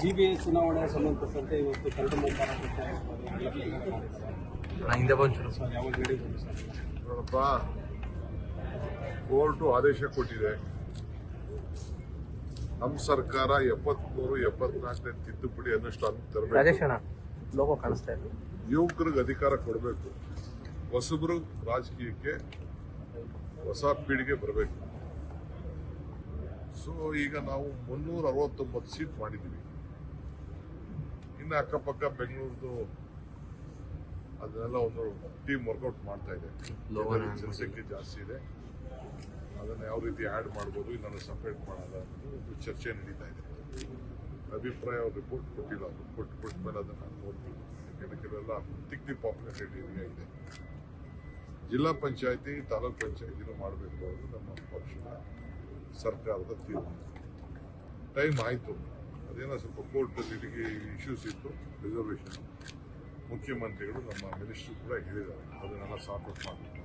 GBA ಚುನಾವಣೆ ಸಂಬಂಧಪಟ್ಟಂತೆ ಇವತ್ತು ಕರಡು ಹಿಂದೆ ಬಂಚು ಸರ್ ಯಾವಾಗ ಹೇಳಿದ್ರು ಸರ್? ನೋಡಪ್ಪ ಕೋರ್ಟು ಆದೇಶ ಕೊಟ್ಟಿದೆ. ನಮ್ಮ ಸರ್ಕಾರ ಎಪ್ಪತ್ಮೂರು ಎಪ್ಪತ್ನಾಲ್ಕನೇ ತಿದ್ದುಪಡಿ ಅನುಷ್ಠಾನ ತರಬೇಕು. ಕಾಣಿಸ್ತಾ ಇಲ್ಲ ಯುವಕರಿಗೆ ಅಧಿಕಾರ ಕೊಡಬೇಕು. ಹೊಸಬ್ರು ರಾಜಕೀಯಕ್ಕೆ ಹೊಸ ಪೀಳಿಗೆ ಬರಬೇಕು. ಸೊ ಈಗ ನಾವು ಮುನ್ನೂರ ಅರವತ್ತೊಂಬತ್ತು ಸೀಟ್ ಮಾಡಿದ್ದೀವಿ. ಇನ್ನು ಅಕ್ಕಪಕ್ಕ ಬೆಂಗಳೂರದು ಅದನ್ನೆಲ್ಲ ಒಂದು ಟೀಮ್ ವರ್ಕೌಟ್ ಮಾಡ್ತಾ ಇದೆ. ಜನಸಂಖ್ಯೆ ಜಾಸ್ತಿ ಇದೆ. ಅದನ್ನು ಯಾವ ರೀತಿ ಆ್ಯಡ್ ಮಾಡ್ಬೋದು ಇನ್ನೊಂದು ಸಪ್ರೇಟ್ ಮಾಡೋಲ್ಲ ಅನ್ನೋದು ಒಂದು ಚರ್ಚೆ ನಡೀತಾ ಇದೆ. ಅಭಿಪ್ರಾಯ ಅವ್ರು ರಿಪೋರ್ಟ್ ಕೊಟ್ಟಿಲ್ಲ. ಅದು ಕೊಟ್ಟು ಕೊಟ್ಟ ಮೇಲೆ ಅದನ್ನು ನಾನು ನೋಡ್ತೀನಿ ಯಾಕಂದ್ರೆ ಕೆಲವೆಲ್ಲ ತಿಕ್ಲಿ ಪಾಪ್ಯುಲೇಟೆಡ್ ಏರಿಯಾ ಇದೆ. ಜಿಲ್ಲಾ ಪಂಚಾಯತಿ ತಾಲೂಕ್ ಪಂಚಾಯತಿನೂ ಮಾಡಬೇಕು ಅನ್ನೋದು ನಮ್ಮ ಪಕ್ಷದ ಸರ್ಕಾರದ ಟೈಮ್ ಆಯಿತು. ಅದೇನೋ ಸ್ವಲ್ಪ ಕೋರ್ಟಲ್ಲಿ ಇಶ್ಯೂಸ್ ಇತ್ತು ರಿಸರ್ವೇಷನ್ ಮುಖ್ಯಮಂತ್ರಿಗಳು ನಮ್ಮ ಮಿನಿಸ್ಟ್ರು ಕೂಡ ಹೇಳಿದ್ದಾರೆ. ಅದನ್ನೆಲ್ಲ ಸಾಫ್ಟ್ ಮಾಡಬೇಕು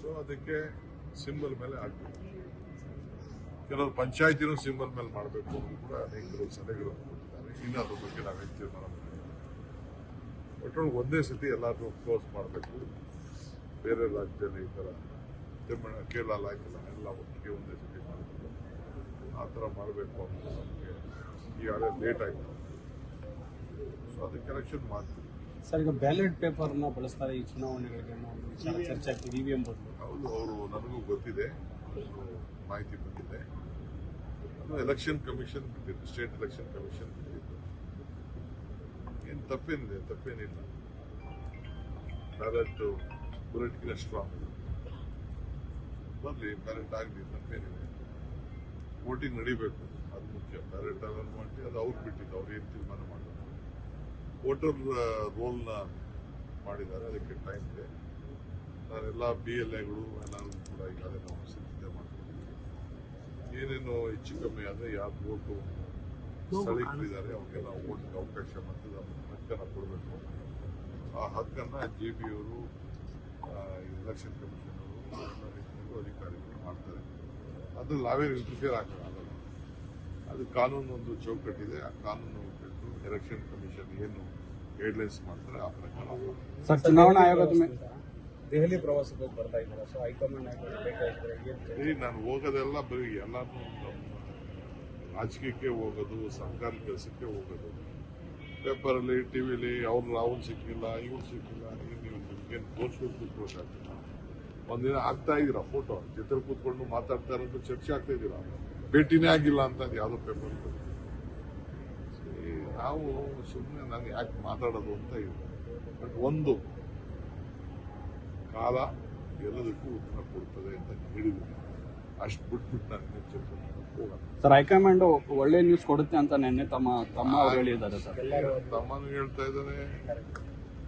ಸೊ ಅದಕ್ಕೆ ಸಿಂಬಲ್ ಮೇಲೆ ಆಗಬೇಕು ಕೆಲವರು ಪಂಚಾಯತಿನೂ ಸಿಂಬಲ್ ಮೇಲೆ ಮಾಡಬೇಕು ಅಂತ ಕೂಡ ಅನೇಕರು ಸಲಹೆಗಳನ್ನು ಕೊಟ್ಟಿದ್ದಾರೆ. ಇನ್ನು ಅದ್ರ ಬಗ್ಗೆ ನಾವು ತೀರ್ಮಾನ ಒಟ್ಟೊಳಗೆ ಒಂದೇ ಸತಿ ಎಲ್ಲರೂ ಕ್ಲೋಸ್ ಮಾಡಬೇಕು. ಬೇರೆ ರಾಜ್ಯದಲ್ಲಿ ಈ ಥರ ತಮಿಳ ಕೇರಳ ಆಯ್ತಲ್ಲ ಎಲ್ಲ ಒಟ್ಟಿಗೆ ಒಂದೇ ಸತಿ ಮಾಡಬೇಕು. ಆ ಥರ ಮಾಡಬೇಕು ಅಂತ ನಮಗೆ ಈಗಾಗಲೇ ಲೇಟ್ ಆಯಿತು. ಸೊ ಅದಕ್ಕೆ ಎಲೆಕ್ಷನ್ ಮಾಡ್ತೀವಿ. ಸರ್ ಈಗ ಬ್ಯಾಲೆಟ್ ಪೇಪರ್ನ ಬಳಸ್ತಾರೆ ಈ ಚುನಾವಣೆಗಳಿಗೆ ಚರ್ಚೆ ಒಂದು ವಿ ಚರ್ಚೆ ಎಂ ಬದಲು ಹೌದು ಅವರು ನನಗೂ ಗೊತ್ತಿದೆ ಮಾಹಿತಿ ಬಂದಿದೆ. ಅದು ಎಲೆಕ್ಷನ್ ಕಮಿಷನ್ ಬಿಟ್ಟಿತ್ತು ಸ್ಟೇಟ್ ಎಲೆಕ್ಷನ್ ಕಮಿಷನ್ ಬಿಟ್ಟಿತ್ತು. ಏನು ತಪ್ಪೇನಿದೆ ತಪ್ಪೇನಿಲ್ಲ. ಬ್ಯಾಲೆಟ್ ಬುಲೆಟ್ಗಿನ ಸ್ಟ್ರಾಂಗ್ ಇದೆ ಬರಲಿ ಬ್ಯಾಲೆಟ್ ಆಗಲಿ ತಪ್ಪೇನಿದೆ ವೋಟಿಂಗ್ ನಡಿಬೇಕು. ಅದು ಮುಖ್ಯ. ಬ್ಯಾಲೆಟ್ ಅಲ್ಲ ಮಾಡಿ ಅದು ಅವ್ರು ಬಿಟ್ಟಿದ್ದು, ಅವ್ರು ಏನು ತೀರ್ಮಾನ ಮಾಡಬೇಕು ವೋಟರ್ ರೋಲ್ನ ಮಾಡಿದ್ದಾರೆ. ಅದಕ್ಕೆ ಟೈಮ್ ಇದೆ. ನಾನೆಲ್ಲ ಬಿ ಎಲ್ ಎಗಳು ಎಲ್ಲರೂ ಕೂಡ ಈಗಾಗಲೇ ನಾವು ಸಿದ್ಧತೆ ಮಾಡ್ಕೊಂಡಿದ್ದೀವಿ. ಏನೇನು ಹೆಚ್ಚು ಕಮ್ಮಿ ಆದರೆ ಯಾರು ಓಟು ಸ್ಥಳೀಕರಿದ್ದಾರೆ ಅವ್ರಿಗೆಲ್ಲ ಓಟಿಗೆ ಅವಕಾಶ ಮತ್ತು ಹಕ್ಕನ್ನು ಕೊಡಬೇಕು. ಆ ಹಕ್ಕನ್ನು ಜೆ ಬಿ ಅವರು ಎಲೆಕ್ಷನ್ ಕಮಿಷನ್ ಅವರು ಅಧಿಕಾರಿಗಳು ಮಾಡ್ತಾರೆ. ಅದು ನಾವೇನು ಇಂಟರ್ಫಿಯರ್ ಆಗಲ್ಲ ಅದು ಕಾನೂನು ಒಂದು ಚೌಕಟ್ಟಿದೆ ಆ ಕಾನೂನು ಬಿಟ್ಟು ಎಲೆಕ್ಷನ್ ಕಮಿಷನ್ ಏನು ಗೈಡ್ಲೈನ್ಸ್ ಮಾಡ್ತಾರೆ ಆ ಪ್ರಕಾರ ಸರ್ ಚುನಾವಣಾ ಆಯೋಗದ ದೆಹಲಿ ಪ್ರವಾಸಕ್ಕೆ ಹೋಗಿ ಬರ್ತಾ ಇದ್ದಾರೆ ಸೊ ಹೈಕಮಾಂಡ್ ನಾನು ಹೋಗೋದೆಲ್ಲ ಬರೀ ಎಲ್ಲಾನು ರಾಜಕೀಯಕ್ಕೆ ಹೋಗೋದು ಸರ್ಕಾರಿ ಕೆಲಸಕ್ಕೆ ಹೋಗೋದು. ಪೇಪರಲ್ಲಿ ಟಿವಿಲಿ ಅವ್ರು ಅವ್ರು ಸಿಕ್ಕಿಲ್ಲ ಇವ್ರು ಸಿಕ್ಕಿಲ್ಲ ನೀವು ನಿಮ್ಗೇನು ತೋರಿಸ್ಬೇಕು ಕೂತ್ಕೊಳ್ಕಾಗ್ತಿಲ್ಲ ಒಂದಿನ ಆಗ್ತಾ ಇದ್ದೀರಾ ಫೋಟೋ ಜೊತೆ ಕೂತ್ಕೊಂಡು ಮಾತಾಡ್ತಾ ಇರೋದು ಚರ್ಚೆ ಆಗ್ತಾ ಇದ್ದೀರಾ? ಭೇಟಿನೇ ಆಗಿಲ್ಲ ಅಂತ ಯಾವುದೋ ಪೇಪರ್ ನಾವು ಸುಮ್ಮನೆ ನಾನು ಯಾಕೆ ಮಾತಾಡೋದು ಅಂತ ಇದೆ ಬಟ್ ಒಂದು ಕಾಲ ಎಲ್ಲದಕ್ಕೂ ಉತ್ತರ ಕೊಡ್ತದೆ ಅಂತ ಹೇಳಿದ್ದೀನಿ. ಅಷ್ಟು ಬಿಟ್ಬಿಟ್ಟು ನಾನು ಚರ್ಚೆ ಸರ್ ಹೈಕಮಾಂಡ್ ಒಳ್ಳೆ ನ್ಯೂಸ್ ಕೊಡುತ್ತೆ ಅಂತ ನಿನ್ನೆ ತಮ್ಮ ತಮ್ಮ ಅವರು ಹೇಳಿದ್ದಾರೆ ಸರ್. ತಮ್ಮನು ಹೇಳ್ತಾ ಇದ್ದಾರೆ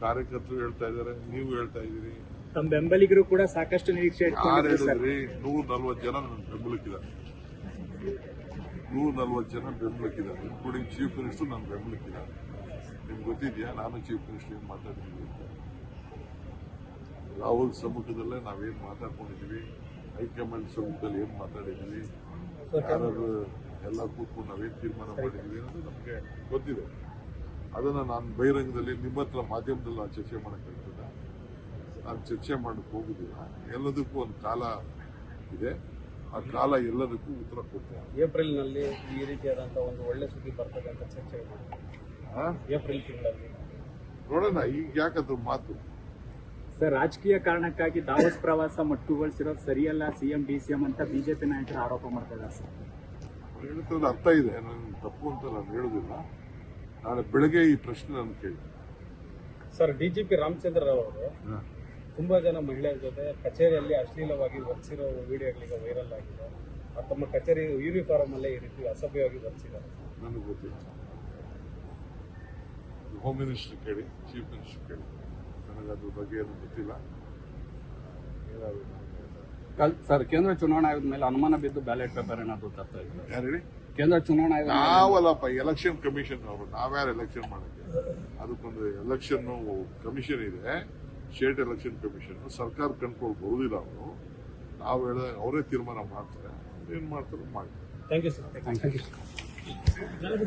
ಕಾರ್ಯಕರ್ತರು ಹೇಳ್ತಾ ಇದ್ದಾರೆ ನೀವು ಹೇಳ್ತಾ ಇದ್ದೀರಿ. ತಮ್ಮ ಬೆಂಬಲಿಗರು ಕೂಡ ಸಾಕಷ್ಟು ನಿರೀಕ್ಷೆ ಯಾರು ಹೇಳಿದ್ರಿ ನೂರ ನಲ್ವತ್ತು ಜನ ಬೆಂಬಲಕ್ಕಿದ್ದಾರೆ. ನೂರ ನಲ್ವತ್ತು ಜನ ಬೆಂಬಲಕ್ಕಿದ್ದಾರೆ. ಇನ್ಕ್ಲೂಡಿಂಗ್ ಚೀಫ್ ಮಿನಿಸ್ಟರ್ ನನ್ನ ಬೆಂಬಲಕ್ಕಿದ್ದಾರೆ. ನಿಮ್ಗೆ ಗೊತ್ತಿದೆಯಾ? ನಾನು ಚೀಫ್ ಮಿನಿಸ್ಟರ್ ಏನು ಮಾತಾಡ್ತೀನಿ ರಾಹುಲ್ ಸಮ್ಮುಖದಲ್ಲೇ ನಾವೇನು ಮಾತಾಡ್ಕೊಂಡಿದ್ದೀವಿ ಹೈಕಮಾಂಡ್ ಸಮ್ಮುಖದಲ್ಲಿ ಏನು ಮಾತಾಡಿದ್ದೀವಿ ಯಾರು ಎಲ್ಲ ಕೂತ್ಕೊಂಡು ನಾವೇನು ತೀರ್ಮಾನ ಮಾಡಿದ್ದೀವಿ ಅನ್ನೋದು ನಮಗೆ ಗೊತ್ತಿದೆ. ಅದನ್ನು ನಾನು ಬಹಿರಂಗದಲ್ಲಿ ನಿಮ್ಮ ಹತ್ರ ಮಾಧ್ಯಮದಲ್ಲಿ ನಾನು ಚರ್ಚೆ ಮಾಡೋಕ್ಕಾಗ್ತದೆ ನಾನು ಚರ್ಚೆ ಮಾಡಕ್ಕೆ ಹೋಗುದಿಲ್ಲ. ಎಲ್ಲದಕ್ಕೂ ಒಂದು ಕಾಲ ಇದೆ. ಆ ಕಾಲ ಎಲ್ಲದಕ್ಕೂ ಉತ್ತರ ಕೊಡ್ತೇನೆ. ಏಪ್ರಿಲ್ನಲ್ಲಿ ಈ ರೀತಿಯಾದಂತಹ ಒಂದು ಒಳ್ಳೆ ಸುದ್ದಿ ಬರ್ತದೆ ಅಂತ ಚರ್ಚೆ? ಏಪ್ರಿಲ್ ತಿಂಗಳಲ್ಲಿ. ನೋಡೋಣ ಈಗ ಯಾಕಂದ್ರೆ ಮಾತು. ಸರ್ ರಾಜಕೀಯ ಕಾರಣಕ್ಕಾಗಿ ದಾವಸ್ ಪ್ರವಾಸ ಮಟ್ಟುಗೊಳಿಸಿರೋದು ಸರಿಯಲ್ಲ ಸಿಎಂ ಡಿಸಿಎಂ ಅಂತ ಬಿಜೆಪಿ ನಾಯಕರು ಆರೋಪ ಮಾಡ್ತಾ ಇದ್ದಾರೆ ಸರ್. ಅರ್ಥ ಇದೆ. ನಾನು ತಪ್ಪು ಅಂತ ನಾನು ಹೇಳೋದಿಲ್ಲ. ನಾಳೆ ಬೆಳಗ್ಗೆ ಈ ಪ್ರಶ್ನೆ ನಾನು ಕೇಳಿ ಸರ್ ಡಿಜಿಪಿ ರಾಮಚಂದ್ರ ರಾವ್ ಅವರು ತುಂಬಾ ಜನ ಮಹಿಳೆಯರ ಜೊತೆ ಕಚೇರಿಯಲ್ಲಿ ಅಶ್ಲೀಲವಾಗಿ ವರ್ತಿಸಿರೋ ವಿಡಿಯೋಗಳಿಗೆ ವೈರಲ್ ಆಗಿದೆ. ಆ ತಮ್ಮ ಕಚೇರಿ ಯೂನಿಫಾರ್ಮ್ ಅಲ್ಲೇ ಈ ರೀತಿ ಅಸಭ್ಯವಾಗಿ ವರ್ತಿಸಿದ್ದಾರೆ ನನಗೆ ಗೊತ್ತಿಲ್ಲ. ಹೋಮ್ ಮಿನಿಸ್ಟರ್ ಕೇಳಿ ಚೀಫ್ ಮಿನಿಸ್ಟರ್ ಕೇಳಿ. ನನಗೆ ಅದ್ರ ಬಗ್ಗೆ ಏನು ಗೊತ್ತಿಲ್ಲ. ಸರ್ ಕೇಂದ್ರ ಚುನಾವಣಾ ಆಯೋಗದ ಮೇಲೆ ಅನುಮಾನ ಬಿದ್ದು ಬ್ಯಾಲೆಟ್ ಪೇಪರ್ ಏನಾದ್ರು ತರ್ತಾ ಇದ್ದಾರೆ? ಕೇಂದ್ರ ಚುನಾವಣಾ ಆಯೋಗ ನಾವಲ್ಲಪ್ಪ ಎಲೆಕ್ಷನ್ ಕಮಿಷನ್ ಅವರು ನಾವ್ಯಾರು ಎಲೆಕ್ಷನ್ ಮಾಡಕ್ಕೆ? ಅದಕ್ಕೊಂದು ಎಲೆಕ್ಷನ್ ಕಮಿಷನ್ ಇದೆ. ಸ್ಟೇಟ್ ಎಲೆಕ್ಷನ್ ಕಮಿಷನ್ ಸರ್ಕಾರ ಕಂಟ್ರೋಲ್ ಬರುವುದಿಲ್ಲ ಅವರು. ನಾವು ಹೇಳಿದಾಗ ಅವರೇ ತೀರ್ಮಾನ ಮಾಡ್ತಾರೆ. ಏನ್ ಮಾಡ್ತಾರೆ ಮಾಡಿ thank you sir thank you